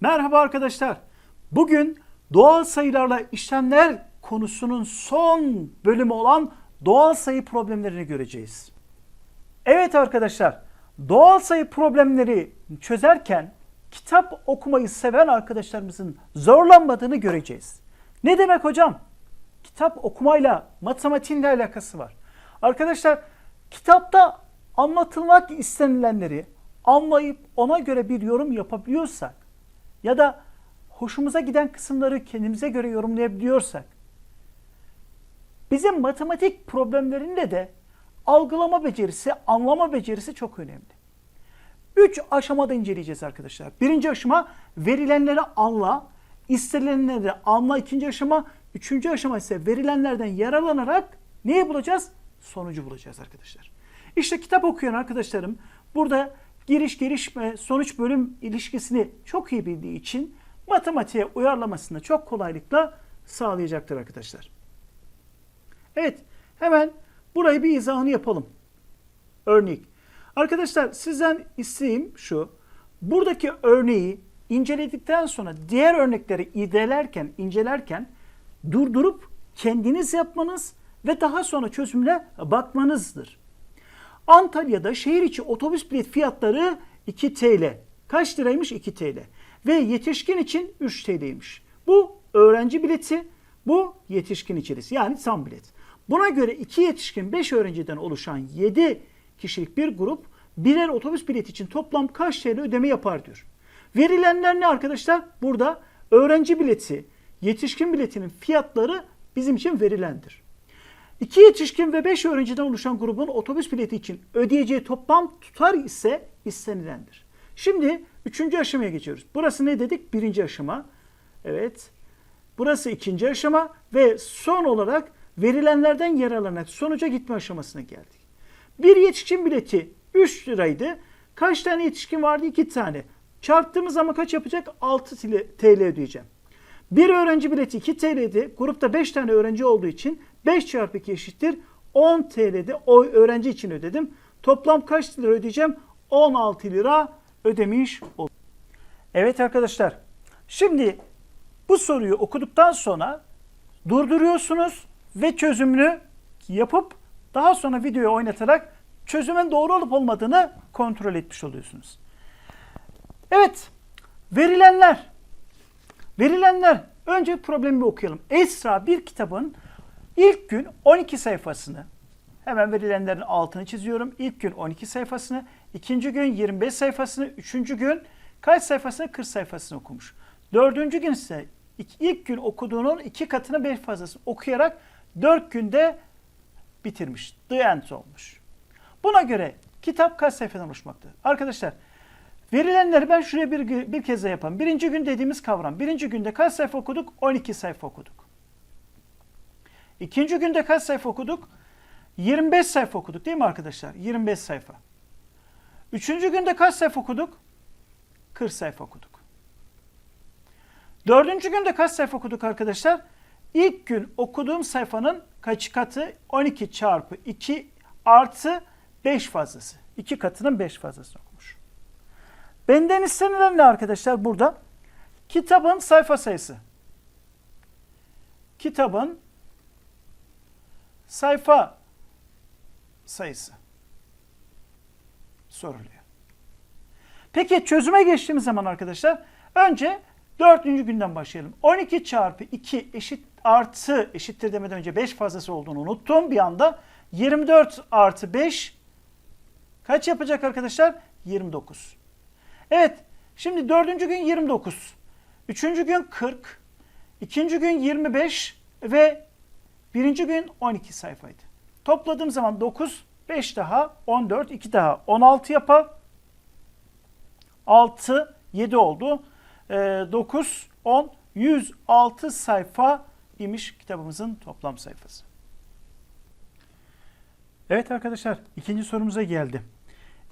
Merhaba arkadaşlar. Bugün doğal sayılarla işlemler konusunun son bölümü olan doğal sayı problemlerini göreceğiz. Evet arkadaşlar, doğal sayı problemleri çözerken kitap okumayı seven arkadaşlarımızın zorlanmadığını göreceğiz. Ne demek hocam? Kitap okumayla matematiğin ne alakası var? Arkadaşlar, kitapta anlatılmak istenilenleri anlayıp ona göre bir yorum yapabiliyorsak ya da hoşumuza giden kısımları kendimize göre yorumlayabiliyorsak bizim matematik problemlerinde de algılama becerisi, anlama becerisi çok önemli. Üç aşamada inceleyeceğiz arkadaşlar. Birinci aşama verilenleri anla, istenilenleri anla. İkinci aşama, üçüncü aşama ise verilenlerden yararlanarak neyi bulacağız? Sonucu bulacağız arkadaşlar. İşte kitap okuyan arkadaşlarım burada giriş gelişme sonuç bölüm ilişkisini çok iyi bildiği için matematiğe uyarlamasını çok kolaylıkla sağlayacaktır arkadaşlar. Evet hemen burayı bir izahını yapalım. Örnek. Arkadaşlar sizden isteğim şu. Buradaki örneği inceledikten sonra diğer örnekleri irdelerken, incelerken durdurup kendiniz yapmanız ve daha sonra çözümle bakmanızdır. Antalya'da şehir içi otobüs bilet fiyatları 2 TL. Kaç liraymış? 2 TL. Ve yetişkin için 3 TL'ymiş. Bu öğrenci bileti, bu yetişkin içerisi yani tam bilet. Buna göre 2 yetişkin 5 öğrenciden oluşan 7 kişilik bir grup birer otobüs bileti için toplam kaç TL ödeme yapar diyor. Verilenler ne arkadaşlar? Burada öğrenci bileti, yetişkin biletinin fiyatları bizim için verilendir. İki yetişkin ve beş öğrenciden oluşan grubun otobüs bileti için ödeyeceği toplam tutar ise istenilendir. Şimdi üçüncü aşamaya geçiyoruz. Burası ne dedik? Birinci aşama. Evet. Burası ikinci aşama ve son olarak verilenlerden yararlanarak sonuca gitme aşamasına geldik. Bir yetişkin bileti 3 liraydı. Kaç tane yetişkin vardı? 2 tane. Çarptığımız zaman kaç yapacak? 6 TL ödeyeceğim. Bir öğrenci bileti 2 TL'di. Grupta 5 tane öğrenci olduğu için 5 çarpı 2 eşittir 10 TL'de o öğrenci için ödedim. Toplam kaç lira ödeyeceğim? 16 lira ödemiş oldum. Evet arkadaşlar. Şimdi bu soruyu okuduktan sonra durduruyorsunuz ve çözümünü yapıp daha sonra videoyu oynatarak çözümün doğru olup olmadığını kontrol etmiş oluyorsunuz. Evet. Verilenler Verilenler önce problemi okuyalım. Esra bir kitabın ilk gün 12 sayfasını hemen verilenlerin altını çiziyorum. İlk gün 12 sayfasını, ikinci gün 25 sayfasını, üçüncü gün kaç sayfasını? 40 sayfasını okumuş. Dördüncü gün ise ilk gün okuduğunun iki katını beş fazlasını okuyarak dört günde bitirmiş. The end olmuş. Buna göre kitap kaç sayfadan oluşmaktadır? Arkadaşlar Verilenleri ben şuraya bir, bir kez daha yapalım. Birinci gün dediğimiz kavram. Birinci günde kaç sayfa okuduk? 12 sayfa okuduk. İkinci günde kaç sayfa okuduk? 25 sayfa okuduk değil mi arkadaşlar? 25 sayfa. Üçüncü günde kaç sayfa okuduk? 40 sayfa okuduk. Dördüncü günde kaç sayfa okuduk arkadaşlar? İlk gün okuduğum sayfanın kaç katı? 12 çarpı 2 artı 5 fazlası. 2 katının 5 fazlası. Benden istenilen ne arkadaşlar burada? Kitabın sayfa sayısı. Kitabın sayfa sayısı soruluyor. Peki çözüme geçtiğimiz zaman arkadaşlar önce dördüncü günden başlayalım. 12 çarpı 2 eşit artı eşittir demeden önce 5 fazlası olduğunu unuttum bir anda. 24 artı 5 kaç yapacak arkadaşlar? 29. Evet. Şimdi dördüncü gün 29. Üçüncü gün 40. ikinci gün 25 ve birinci gün 12 sayfaydı. Topladığım zaman 9, 5 daha 14, 2 daha 16 yapar. 6, 7 oldu. E, 9, 10, 106 sayfa imiş kitabımızın toplam sayfası. Evet arkadaşlar ikinci sorumuza geldi.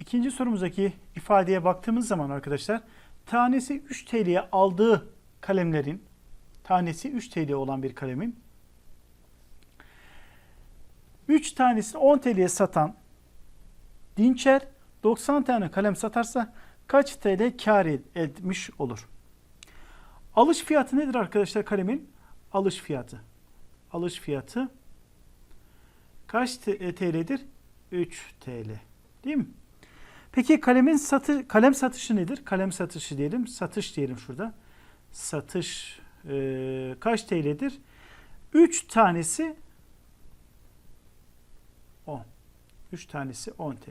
İkinci sorumuzdaki ifadeye baktığımız zaman arkadaşlar tanesi 3 TL'ye aldığı kalemlerin tanesi 3 TL olan bir kalemin 3 tanesini 10 TL'ye satan Dinçer 90 tane kalem satarsa kaç TL kar etmiş olur? Alış fiyatı nedir arkadaşlar kalemin? Alış fiyatı. Alış fiyatı kaç TL'dir? 3 TL. Değil mi? Peki kalemin satı kalem satışı nedir? Kalem satışı diyelim. Satış diyelim şurada. Satış e, kaç TL'dir? 3 tanesi 10. 3 tanesi 10 TL.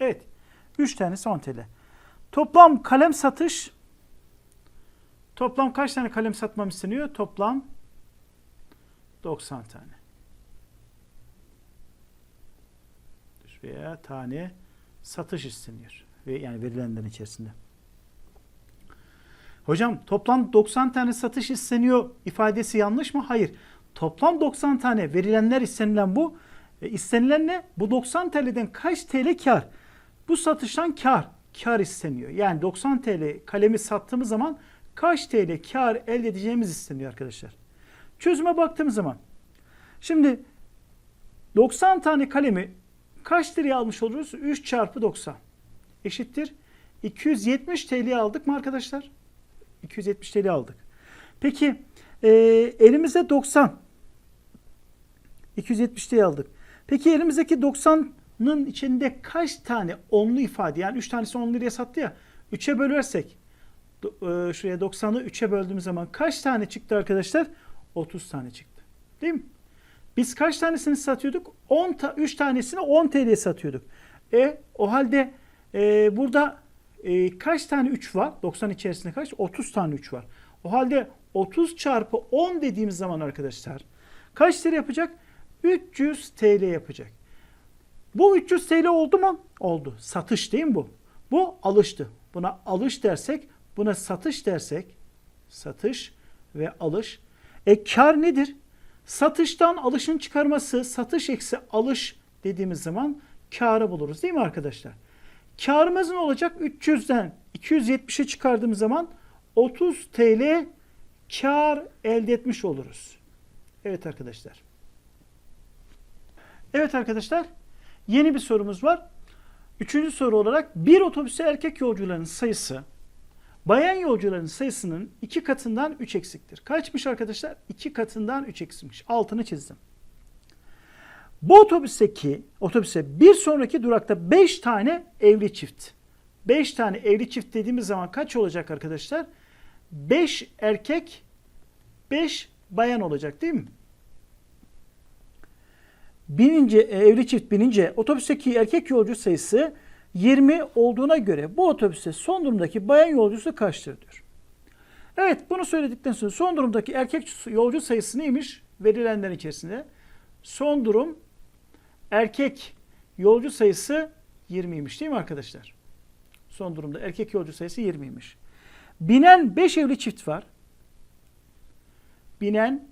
Evet. 3 tanesi 10 TL. Toplam kalem satış toplam kaç tane kalem satmam isteniyor? Toplam 90 tane. Veya tane satış isteniyor. Ve yani verilenlerin içerisinde. Hocam toplam 90 tane satış isteniyor ifadesi yanlış mı? Hayır. Toplam 90 tane verilenler istenilen bu. E, istenilen ne? Bu 90 TL'den kaç TL kar? Bu satıştan kar. Kar isteniyor. Yani 90 TL kalemi sattığımız zaman kaç TL kar elde edeceğimiz isteniyor arkadaşlar. Çözüme baktığımız zaman. Şimdi 90 tane kalemi kaç liraya almış oluruz? 3 çarpı 90 eşittir. 270 TL aldık mı arkadaşlar? 270 TL aldık. Peki e, elimizde 90. 270 TL aldık. Peki elimizdeki 90'ın içinde kaç tane onlu ifade yani 3 tanesi 10 liraya sattı ya 3'e bölersek e, şuraya 90'ı 3'e böldüğümüz zaman kaç tane çıktı arkadaşlar? 30 tane çıktı. Değil mi? Biz kaç tanesini satıyorduk? 10 ta 3 tanesini 10 TL'ye satıyorduk. E o halde e, burada e, kaç tane 3 var? 90 içerisinde kaç? 30 tane 3 var. O halde 30 çarpı 10 dediğimiz zaman arkadaşlar kaç lira yapacak? 300 TL yapacak. Bu 300 TL oldu mu? Oldu. Satış değil mi bu? Bu alıştı. Buna alış dersek, buna satış dersek, satış ve alış. E kar nedir? Satıştan alışın çıkarması, satış eksi alış dediğimiz zaman karı buluruz değil mi arkadaşlar? Karımız ne olacak? 300'den 270'e çıkardığımız zaman 30 TL kar elde etmiş oluruz. Evet arkadaşlar. Evet arkadaşlar. Yeni bir sorumuz var. Üçüncü soru olarak bir otobüste erkek yolcuların sayısı bayan yolcuların sayısının iki katından 3 eksiktir. Kaçmış arkadaşlar? 2 katından 3 eksikmiş. Altını çizdim. Bu otobüsteki otobüse bir sonraki durakta 5 tane evli çift. 5 tane evli çift dediğimiz zaman kaç olacak arkadaşlar? 5 erkek 5 bayan olacak değil mi? Binince evli çift binince otobüsteki erkek yolcu sayısı 20 olduğuna göre bu otobüste son durumdaki bayan yolcusu kaçtır diyor. Evet bunu söyledikten sonra son durumdaki erkek yolcu sayısı neymiş? Verilenlerin içerisinde. Son durum erkek yolcu sayısı 20'ymiş değil mi arkadaşlar? Son durumda erkek yolcu sayısı 20'ymiş. Binen 5 evli çift var. Binen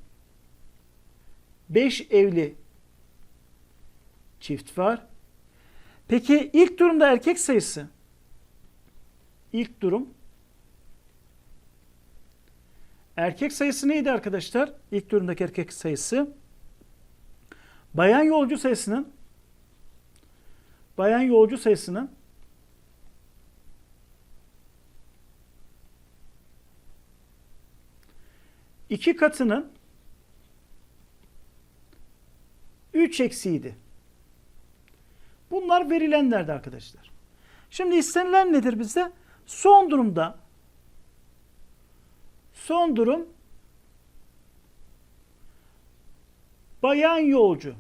5 evli çift var. Peki ilk durumda erkek sayısı? İlk durum erkek sayısı neydi arkadaşlar? İlk durumdaki erkek sayısı bayan yolcu sayısının bayan yolcu sayısının iki katının 3 eksiydi. Bunlar verilenlerdi arkadaşlar. Şimdi istenilen nedir bize? Son durumda son durum bayan yolcu.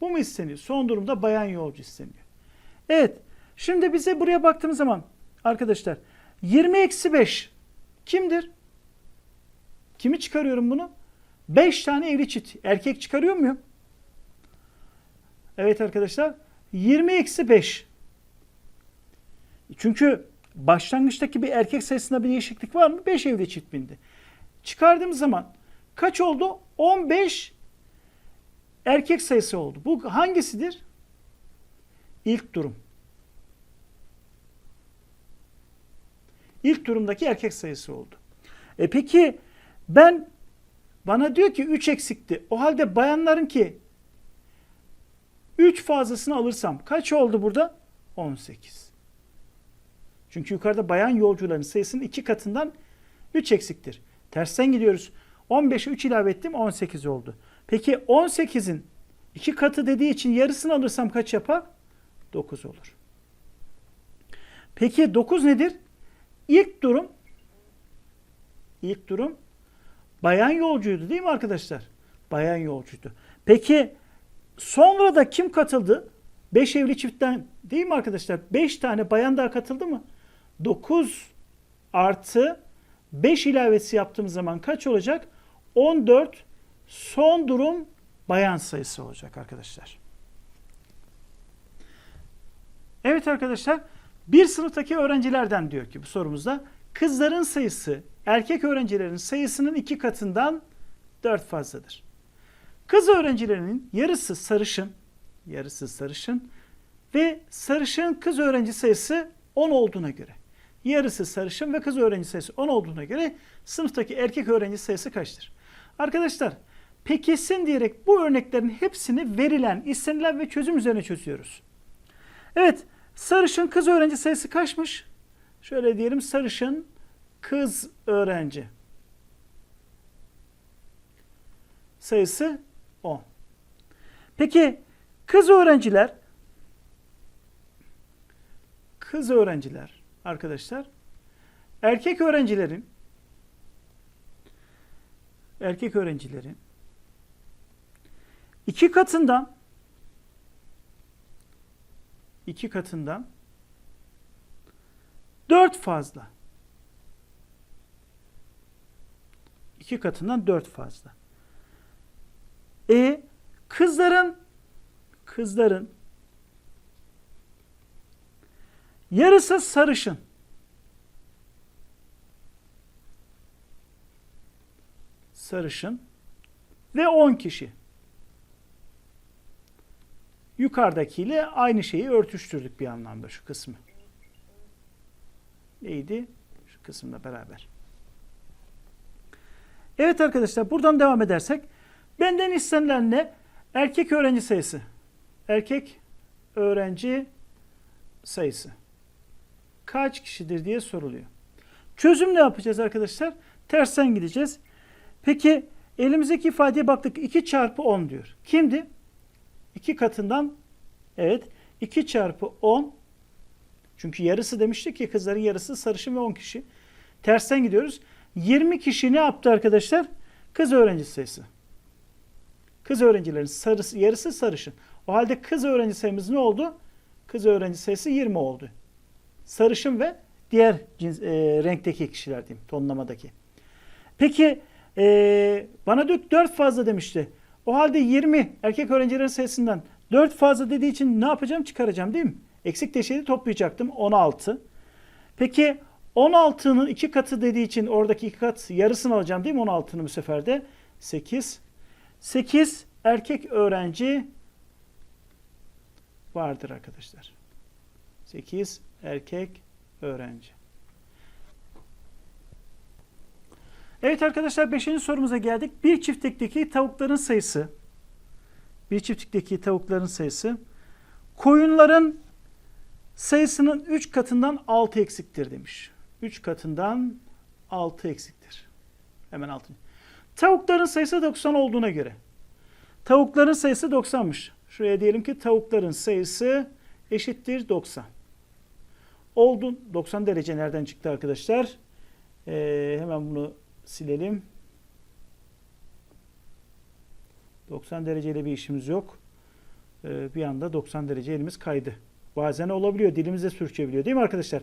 Bu mu isteniyor? Son durumda bayan yolcu isteniyor. Evet. Şimdi bize buraya baktığımız zaman arkadaşlar 20 eksi 5 kimdir? Kimi çıkarıyorum bunu? 5 tane evli çift. Erkek çıkarıyor muyum? Evet arkadaşlar 20 eksi 5. Çünkü başlangıçtaki bir erkek sayısında bir değişiklik var mı? 5 evli çift bindi. Çıkardığım zaman kaç oldu? 15 erkek sayısı oldu. Bu hangisidir? İlk durum. İlk durumdaki erkek sayısı oldu. E peki ben bana diyor ki 3 eksikti. O halde bayanların ki 3 fazlasını alırsam kaç oldu burada? 18. Çünkü yukarıda bayan yolcuların sayısının iki katından 3 eksiktir. Tersten gidiyoruz. 15'e 3 ilave ettim 18 oldu. Peki 18'in iki katı dediği için yarısını alırsam kaç yapar? 9 olur. Peki 9 nedir? İlk durum ilk durum bayan yolcuydu değil mi arkadaşlar? Bayan yolcuydu. Peki sonra da kim katıldı? 5 evli çiftten değil mi arkadaşlar? 5 tane bayan daha katıldı mı? 9 artı 5 ilavesi yaptığımız zaman kaç olacak? 14 son durum bayan sayısı olacak arkadaşlar. Evet arkadaşlar bir sınıftaki öğrencilerden diyor ki bu sorumuzda kızların sayısı erkek öğrencilerin sayısının iki katından 4 fazladır. Kız öğrencilerinin yarısı sarışın, yarısı sarışın ve sarışın kız öğrenci sayısı 10 olduğuna göre yarısı sarışın ve kız öğrenci sayısı 10 olduğuna göre sınıftaki erkek öğrenci sayısı kaçtır? Arkadaşlar pekişsin diyerek bu örneklerin hepsini verilen, istenilen ve çözüm üzerine çözüyoruz. Evet, sarışın kız öğrenci sayısı kaçmış? Şöyle diyelim sarışın kız öğrenci sayısı 10. Peki kız öğrenciler kız öğrenciler arkadaşlar erkek öğrencilerin erkek öğrencilerin iki katından iki katından dört fazla. iki katından dört fazla. E kızların kızların yarısı sarışın. Sarışın ve 10 kişi. Yukarıdakiyle aynı şeyi örtüştürdük bir anlamda şu kısmı. Neydi? Şu kısımla beraber. Evet arkadaşlar buradan devam edersek benden istenilen ne? Erkek öğrenci sayısı. Erkek öğrenci sayısı. Kaç kişidir diye soruluyor. Çözüm ne yapacağız arkadaşlar? Tersten gideceğiz. Peki elimizdeki ifadeye baktık. 2 çarpı 10 diyor. Kimdi? 2 katından evet 2 çarpı 10 çünkü yarısı demiştik ki kızların yarısı sarışın ve 10 kişi. Tersten gidiyoruz. 20 kişi ne yaptı arkadaşlar? Kız öğrenci sayısı. Kız öğrencilerin sarısı, yarısı sarışın. O halde kız öğrenci sayımız ne oldu? Kız öğrenci sayısı 20 oldu. Sarışın ve diğer cins, e, renkteki kişiler diyeyim, tonlamadaki. Peki e, bana diyor 4 fazla demişti. O halde 20 erkek öğrencilerin sayısından 4 fazla dediği için ne yapacağım? Çıkaracağım değil mi? Eksik deşeği toplayacaktım. 16. Peki 16'nın 2 katı dediği için oradaki 2 kat yarısını alacağım değil mi 16'nın bu sefer de? 8. 8 erkek öğrenci vardır arkadaşlar. 8 erkek öğrenci. Evet arkadaşlar 5. sorumuza geldik. Bir çiftlikteki tavukların sayısı bir çiftlikteki tavukların sayısı koyunların sayısının 3 katından 6 eksiktir demiş. 3 katından 6 eksiktir. Hemen altını. Tavukların sayısı 90 olduğuna göre. Tavukların sayısı 90'mış. Şuraya diyelim ki tavukların sayısı eşittir 90. Oldu. 90 derece nereden çıktı arkadaşlar? Ee, hemen bunu silelim. 90 dereceyle bir işimiz yok. Ee, bir anda 90 derece elimiz kaydı. Bazen olabiliyor. Dilimizde sürçebiliyor değil mi arkadaşlar?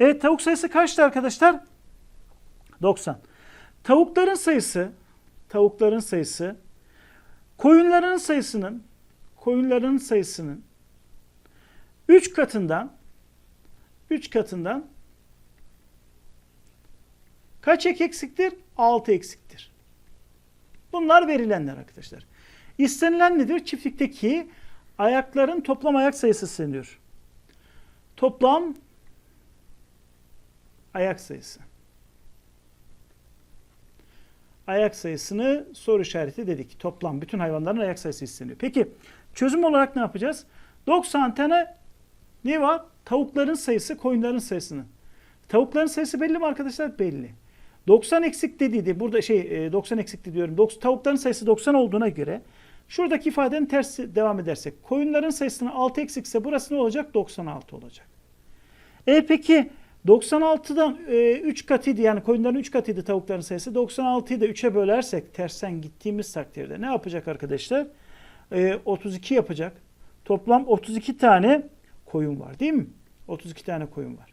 Evet tavuk sayısı kaçtı arkadaşlar? 90. Tavukların sayısı tavukların sayısı koyunların sayısının koyunların sayısının 3 katından 3 katından kaç ek eksiktir? 6 eksiktir. Bunlar verilenler arkadaşlar. İstenilen nedir? Çiftlikteki ayakların toplam ayak sayısı isteniyor. Toplam ayak sayısı. Ayak sayısını soru işareti dedik. Toplam bütün hayvanların ayak sayısı isteniyor. Peki çözüm olarak ne yapacağız? 90 tane ne var? Tavukların sayısı koyunların sayısının. Tavukların sayısı belli mi arkadaşlar? Belli. 90 eksik dediydi. Burada şey e, 90 eksikti diyorum. Tavukların sayısı 90 olduğuna göre şuradaki ifadenin tersi devam edersek koyunların sayısının 6 eksikse burası ne olacak? 96 olacak. E peki 96'dan e, 3 katıydı yani koyunların 3 katıydı tavukların sayısı. 96'yı da 3'e bölersek tersten gittiğimiz takdirde ne yapacak arkadaşlar? E, 32 yapacak. Toplam 32 tane koyun var değil mi? 32 tane koyun var.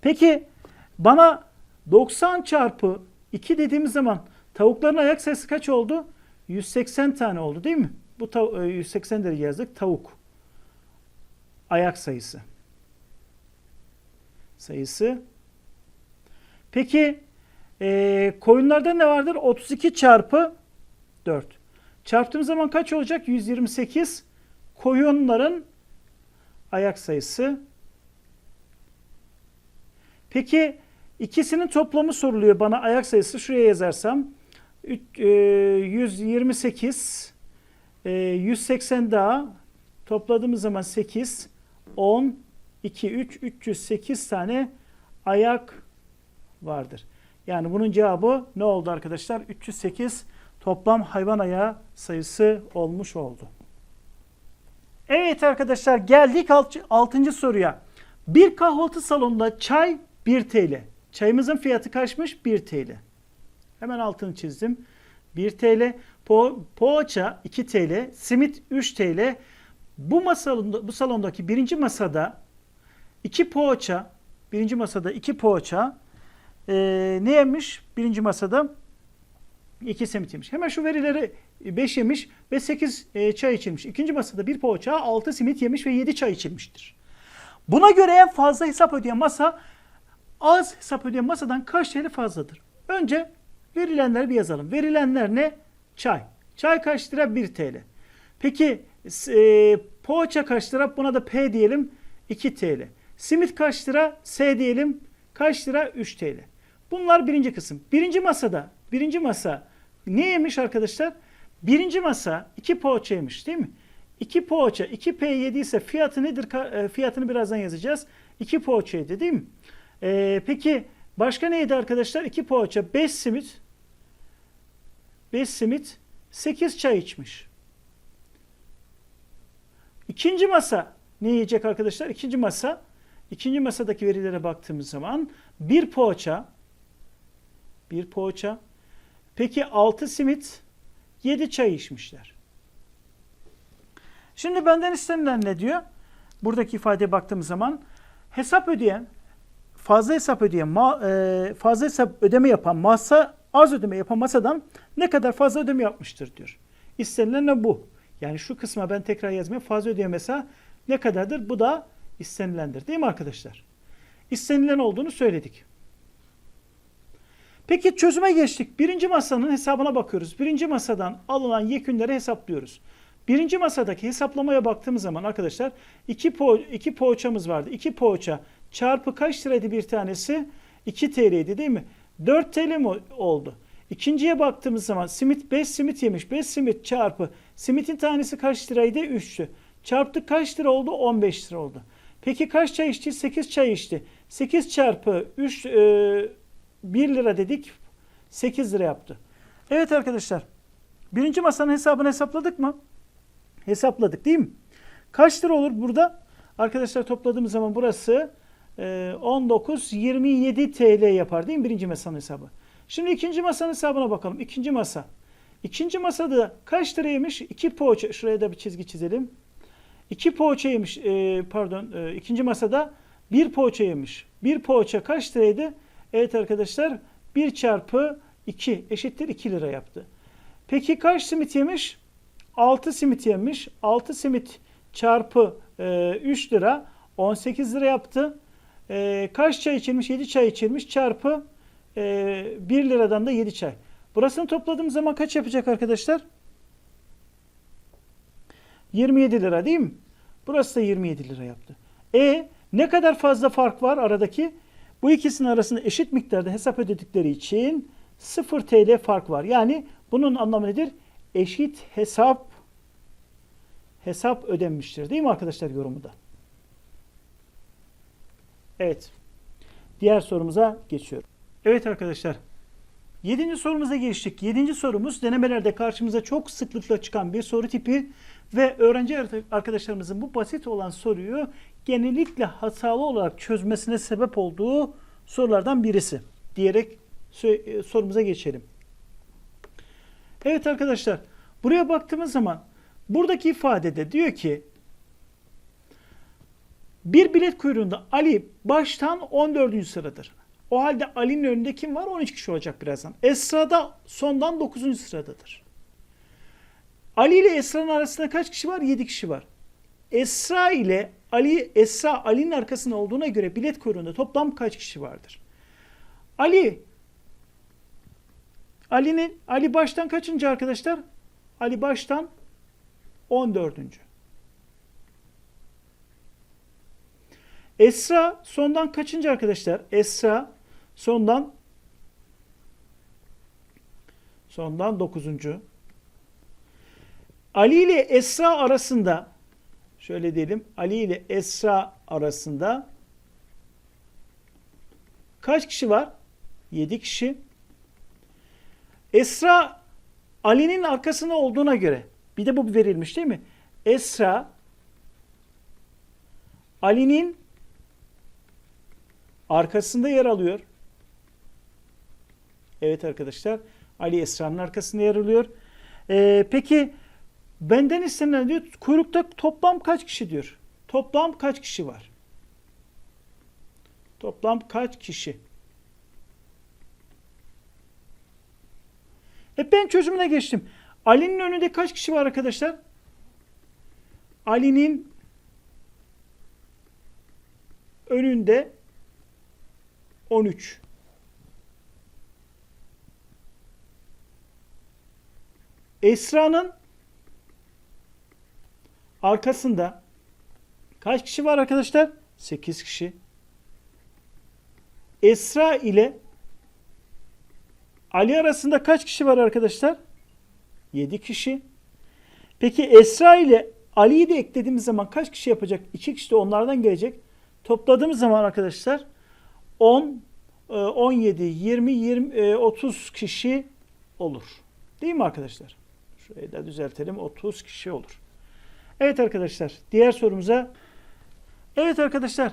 Peki bana 90 çarpı 2 dediğimiz zaman tavukların ayak sayısı kaç oldu? 180 tane oldu değil mi? Bu tav- e, 180 derece yazdık. Tavuk ayak sayısı. Sayısı. Peki e, koyunlarda ne vardır? 32 çarpı 4. Çarptığımız zaman kaç olacak? 128 koyunların ayak sayısı. Peki ikisinin toplamı soruluyor bana ayak sayısı. Şuraya yazarsam üç- e, 128 e, 180 daha topladığımız zaman 8 10 2 3 308 tane ayak vardır. Yani bunun cevabı ne oldu arkadaşlar? 308 toplam hayvan ayağı sayısı olmuş oldu. Evet arkadaşlar geldik 6. soruya. Bir kahvaltı salonunda çay 1 TL. Çayımızın fiyatı kaçmış? 1 TL. Hemen altını çizdim. 1 TL. Po poğaça 2 TL. Simit 3 TL. Bu masalında, bu salondaki birinci masada 2 poğaça, birinci masada 2 poğaça e, ne yemiş? Birinci masada 2 simit yemiş. Hemen şu verileri 5 yemiş ve 8 e, çay içilmiş. İkinci masada bir poğaça, 6 simit yemiş ve 7 çay içilmiştir. Buna göre en fazla hesap ödeyen masa az hesap ödeyen masadan kaç TL fazladır? Önce verilenleri bir yazalım. Verilenler ne? Çay. Çay kaç lira? 1 TL. Peki e, poğaça kaç lira? Buna da P diyelim 2 TL. Simit kaç lira? S diyelim kaç lira? 3 TL. Bunlar birinci kısım. Birinci masada, birinci masa ne yemiş arkadaşlar? Birinci masa 2 poğaça yemiş değil mi? 2 poğaça 2P7 ise fiyatı nedir? E, Fiyatını birazdan yazacağız. 2 poğaça yedi değil mi? Ee, peki başka neydi arkadaşlar? 2 poğaça 5 simit 5 simit 8 çay içmiş. İkinci masa ne yiyecek arkadaşlar? İkinci masa ikinci masadaki verilere baktığımız zaman bir poğaça bir poğaça peki 6 simit 7 çay içmişler. Şimdi benden istenilen ne diyor? Buradaki ifadeye baktığımız zaman hesap ödeyen fazla hesap ödeyen ma, e, fazla hesap ödeme yapan masa az ödeme yapan masadan ne kadar fazla ödeme yapmıştır diyor. İstenilen ne bu? Yani şu kısma ben tekrar yazmaya fazla ödeyen mesela ne kadardır? Bu da istenilendir. Değil mi arkadaşlar? İstenilen olduğunu söyledik. Peki çözüme geçtik. Birinci masanın hesabına bakıyoruz. Birinci masadan alınan yekünleri hesaplıyoruz. Birinci masadaki hesaplamaya baktığımız zaman arkadaşlar iki, po iki poğaçamız vardı. İki poğaça çarpı kaç liraydı bir tanesi? 2 TL'ydi değil mi? 4 TL mi oldu? İkinciye baktığımız zaman simit 5 simit yemiş. 5 simit çarpı simitin tanesi kaç liraydı? 3'tü. Çarptık kaç lira oldu? 15 lira oldu. Peki kaç çay içti? 8 çay içti. 8 çarpı 3 e, 1 lira dedik. 8 lira yaptı. Evet arkadaşlar. Birinci masanın hesabını hesapladık mı? Hesapladık değil mi? Kaç lira olur burada? Arkadaşlar topladığımız zaman burası e, 19 27 TL yapar değil mi? Birinci masanın hesabı. Şimdi ikinci masanın hesabına bakalım. İkinci masa. İkinci masada kaç lira yemiş? 2 poğaça. Şuraya da bir çizgi çizelim. 2 poğaça yemiş. E, pardon. E, ikinci masada 1 poğaça yemiş. 1 poğaça kaç liraydı? Evet arkadaşlar 1 çarpı 2 eşittir 2 lira yaptı. Peki kaç simit yemiş? 6 simit yemiş. 6 simit çarpı e, 3 lira 18 lira yaptı. E, kaç çay içilmiş? 7 çay içilmiş çarpı e, 1 liradan da 7 çay. Burasını topladığımız zaman kaç yapacak arkadaşlar? 27 lira değil mi? Burası da 27 lira yaptı. E ne kadar fazla fark var aradaki? Bu ikisinin arasında eşit miktarda hesap ödedikleri için 0 TL fark var. Yani bunun anlamı nedir? Eşit hesap hesap ödenmiştir. Değil mi arkadaşlar yorumu da? Evet. diğer sorumuza geçiyorum. Evet arkadaşlar. Yedinci sorumuza geçtik. Yedinci sorumuz denemelerde karşımıza çok sıklıkla çıkan bir soru tipi ve öğrenci arkadaşlarımızın bu basit olan soruyu genellikle hatalı olarak çözmesine sebep olduğu sorulardan birisi diyerek e, sorumuza geçelim. Evet arkadaşlar buraya baktığımız zaman buradaki ifadede diyor ki bir bilet kuyruğunda Ali baştan 14. sıradır. O halde Ali'nin önünde kim var? 13 kişi olacak birazdan. Esra da sondan 9. sıradadır. Ali ile Esra'nın arasında kaç kişi var? 7 kişi var. Esra ile Ali, Esra Ali'nin arkasında olduğuna göre bilet kuyruğunda toplam kaç kişi vardır? Ali Ali'nin Ali baştan kaçıncı arkadaşlar? Ali baştan 14. Esra sondan kaçıncı arkadaşlar? Esra sondan sondan 9. Ali ile Esra arasında şöyle diyelim Ali ile Esra arasında kaç kişi var? 7 kişi. Esra Ali'nin arkasında olduğuna göre bir de bu verilmiş değil mi? Esra Ali'nin arkasında yer alıyor. Evet arkadaşlar Ali Esra'nın arkasında yer alıyor. Ee, peki benden istenilen diyor kuyrukta toplam kaç kişi diyor. Toplam kaç kişi var? Toplam kaç kişi? E ben çözümüne geçtim. Ali'nin önünde kaç kişi var arkadaşlar? Ali'nin önünde 13. Esra'nın arkasında kaç kişi var arkadaşlar? 8 kişi. Esra ile Ali arasında kaç kişi var arkadaşlar? 7 kişi. Peki Esra ile Ali'yi de eklediğimiz zaman kaç kişi yapacak? 2 kişi de onlardan gelecek. Topladığımız zaman arkadaşlar 10, 17, 20, 20, 30 kişi olur. Değil mi arkadaşlar? Şurayı da düzeltelim. 30 kişi olur. Evet arkadaşlar. Diğer sorumuza. Evet arkadaşlar.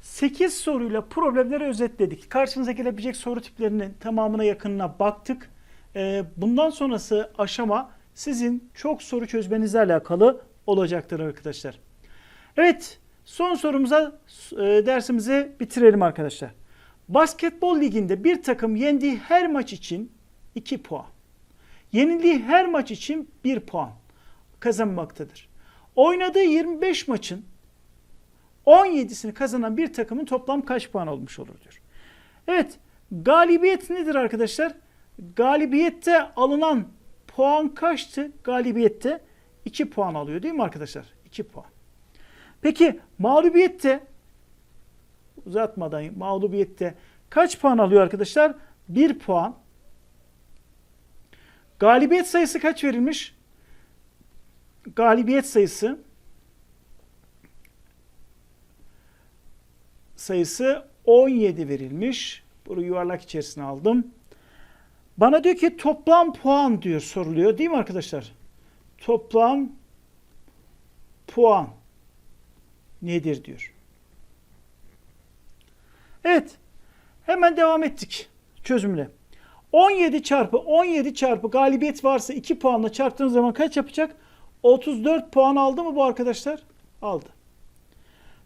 8 soruyla problemleri özetledik. Karşınıza gelebilecek soru tiplerinin tamamına yakınına baktık. Ee, Bundan sonrası aşama sizin çok soru çözmenizle alakalı olacaktır arkadaşlar. Evet. Son sorumuza e, dersimizi bitirelim arkadaşlar. Basketbol liginde bir takım yendiği her maç için 2 puan. Yenildiği her maç için 1 puan kazanmaktadır. Oynadığı 25 maçın 17'sini kazanan bir takımın toplam kaç puan olmuş olur diyor. Evet, galibiyet nedir arkadaşlar? Galibiyette alınan puan kaçtı? Galibiyette 2 puan alıyor değil mi arkadaşlar? 2 puan. Peki mağlubiyette uzatmadan mağlubiyette kaç puan alıyor arkadaşlar? 1 puan. Galibiyet sayısı kaç verilmiş? Galibiyet sayısı sayısı 17 verilmiş. Bunu yuvarlak içerisine aldım. Bana diyor ki toplam puan diyor soruluyor değil mi arkadaşlar? Toplam puan nedir diyor. Evet. Hemen devam ettik çözümle. 17 çarpı 17 çarpı galibiyet varsa 2 puanla çarptığınız zaman kaç yapacak? 34 puan aldı mı bu arkadaşlar? Aldı.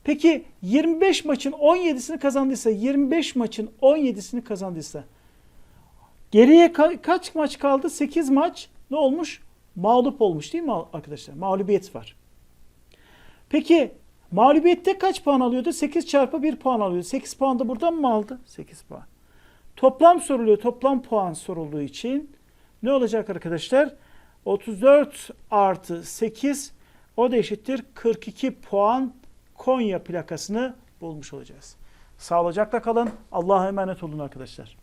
Peki 25 maçın 17'sini kazandıysa 25 maçın 17'sini kazandıysa geriye ka- kaç maç kaldı? 8 maç ne olmuş? Mağlup olmuş değil mi arkadaşlar? Mağlubiyet var. Peki mağlubiyette kaç puan alıyordu? 8 çarpı 1 puan alıyordu. 8 puan da buradan mı aldı? 8 puan. Toplam soruluyor. Toplam puan sorulduğu için ne olacak arkadaşlar? 34 artı 8 o da eşittir 42 puan Konya plakasını bulmuş olacağız. Sağlıcakla kalın. Allah'a emanet olun arkadaşlar.